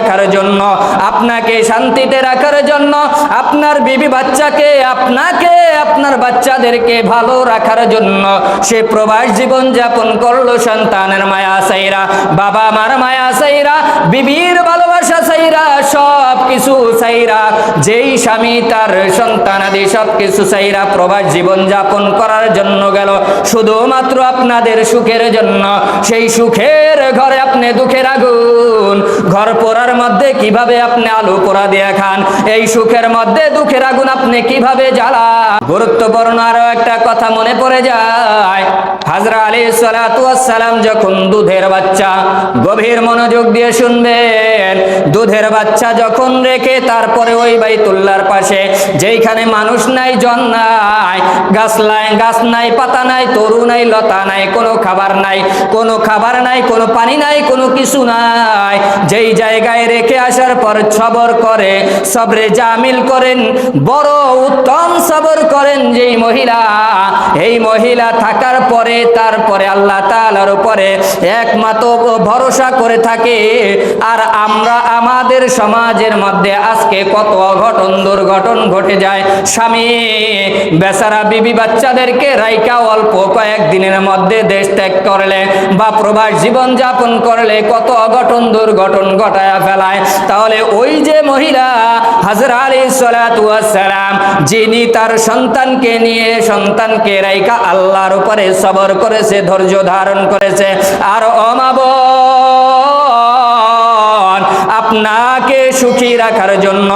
রাখার জন্য আপনাকে শান্তিতে রাখার জন্য আপনার বিবি বাচ্চাকে আপনাকে আপনার বাচ্চাদেরকে ভালো রাখার জন্য সে প্রবাস জীবন যাপন করল সন্তানের মায়া সাইরা, বাবা মার মায়া সাইরা, বিবির ভালোবাসা সাইরা সব কিছু সাইরা। যেই স্বামী তার সন্তানাদি সব কিছু সাইরা প্রবাস জীবন যাপন করার জন্য গেল, শুধুমাত্র আপনাদের সুখের জন্য। সেই সুখের ঘরে আপনি দুঃখের আগুন, ঘর পোড়ার মধ্যে কীভাবে আপনি আলু পোড়া দিয়ে খান, এই সুখের মধ্যে দুঃখের আগুন আপনি কীভাবে জ্বালান? গুরুত্বপূর্ণ আরও একটা কথা মনে পড়ে যায়। হাজরা আলী সালাম যখন দুধের বাচ্চা গভীর মনোযোগ দিয়ে শুনবেন, দুধের বাচ্চা যখন রেখে তারপরে ওই বাইতুল্লার পাশে, যেইখানে মানুষ নাই, জন নাই, গাছ নাই গাছ নাই, পাতা নাই, তরু নাই, লতা নাই, কোনো খাবার নাই, কোনো খাবার নাই, কোনো পানি নাই, কোনো কিছু নাই, যেই জায়গায় রেখে আসার পর সবর করে, সবরে জামিল করেন, বড় উত্তম সবর করেন যেই মহিলা, এই মহিলা থাকার পরে, তারপরে আল্লাহ তাআলার উপরে একমাত্র ভরসা করে থাকে। আর আমরা আমাদের সমাজের মধ্যে আজকে কত অঘটন, দুর্ঘটন ঘটে যায়। স্বামী, বেচারা বিবি বাচ্চাদেরকে রাইকা অল্প কয়েকদিনের মধ্যে দেশ ত্যাগ করলে, বা প্রবাস জীবন যাপন করলে কত অঘটন, দুর্ঘটন ঘটায়া ফেলায়। তাহলে ওই যে মহিলা হাজরা আলী সালাম, যিনি তার সন্তানকে নিয়ে সন্তানকে রাইকা আল্লাহর উপরে সবর করেছে ধৈর্য ধারণ করেছে। আর অমাব আপনাকে সুখী রাখার জন্য,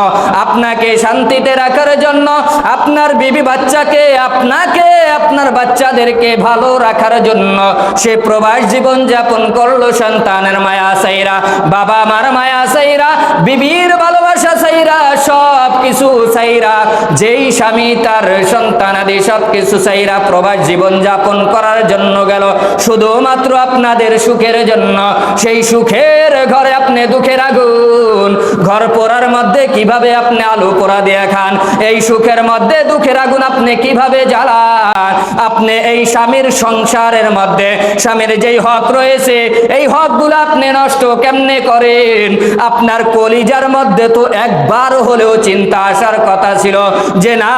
আপনাকে শান্তিতে রাখার জন্য, আপনার বিবি বাচ্চাকে, আপনাকে, আপনার বাচ্চাদেরকে ভালো রাখার জন্য সে প্রবাস জীবন যাপন করল সন্তানের মায়া সাইরা, বাবা মার মায়া সাইরা, বিবির ভালোবাসা সাইরা সব কিছু সাইরা, যেই স্বামী তার সন্তানাদি সব কিছু সাইরা প্রবাস জীবন যাপন করার জন্য গেল, শুধুমাত্র আপনাদের সুখের জন্য, সেই সুখের ঘরে আপনি দুঃখের আগুন ঘর পোড়ার মধ্যে কীভাবে আপনি আলু পোড়া দিয়ে খান? এই সুখের মধ্যে, দুঃখের আগুন আপনি কীভাবে জ্বালান? আপনি এই স্বামীর সংসারের মধ্যে, স্বামীর যেই হক রয়েছে, এই হকগুলো আপনি নষ্ট কেমনে করেন? আপনার কলিজার মধ্যে তো একবার হলেও চিন্তা আসার কথা ছিল যে না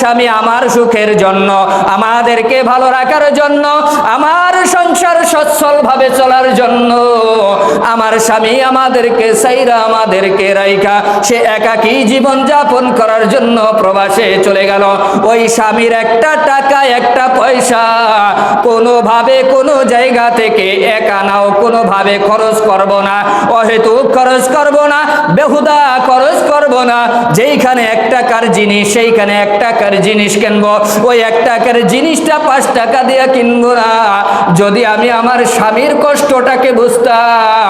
স্বামী আমার সুখের জন্য, আমাদেরকে ভালো রাখার জন্য, আমার সংসার সচ্ছল ভাবে চলার জন্য, আমার স্বামী আমাদেরকে সাইরা আমাদেরকে রাইখা, সে একাকী জীবন যাপন করার জন্য প্রবাসে চলে গেল। ওই স্বামীর একটা টাকা, একটা পয়সা, কোনোভাবে কোনো জায়গা থেকে একা নাও, কোনোভাবে খরচ করব না, অহেতুক খরচ করব না, বেহুদা খরচ করব না, যেইখানে এক টাকার জিনিস, সেইখানে এক টাকার জিনিস কিনবো, ওই এক টাকার জিনিসটা পাঁচ টাকা দিয়ে কিনবো না। যদি আমি আমার স্বামীর কষ্টটাকে বুঝতাম,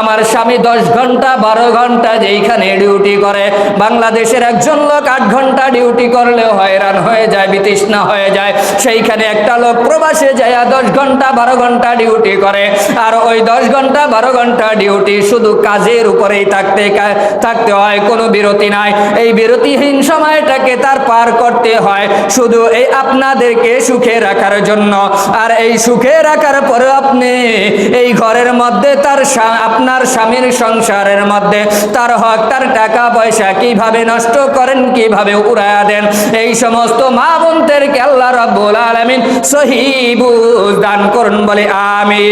আমার স্বামী দশ ঘণ্টা, বারো ঘণ্টা যেইখানে ডিউটি করে, বাংলাদেশের একজন লোক আট ঘণ্টা ডিউটি করলেও হয়রান হয়ে যায়, বিতৃষ্ণা হয়ে যায়। সেইখানে একটা লোক প্রবাসে যায় দশ ঘণ্টা, বারো ঘণ্টা ডিউটি করে, আর ওই দশ ঘণ্টা, বারো ঘণ্টা ডিউটি শুধু কাজের উপরেই থাকতে থাকতে হয়, কোনো বিরতি নাই। এই বিরতিহীন সময়টাকে তার পার করতে হয় শুধু এই আপনাদেরকে সুখে রাখার জন্য। আর এই সুখে রাখার পরে আপনি এই ঘরের মধ্যে তার আপনার স্বামীর সংসারের মধ্যে তার হক, তার টাকা পয়সা কীভাবে নষ্ট করেন, কীভাবে উড়ায়া দেন, এই সমস্ত মা বোনদেরকে আল্লাহ রাব্বুল আলামিন সহিবুজ দান করুন বলে আমি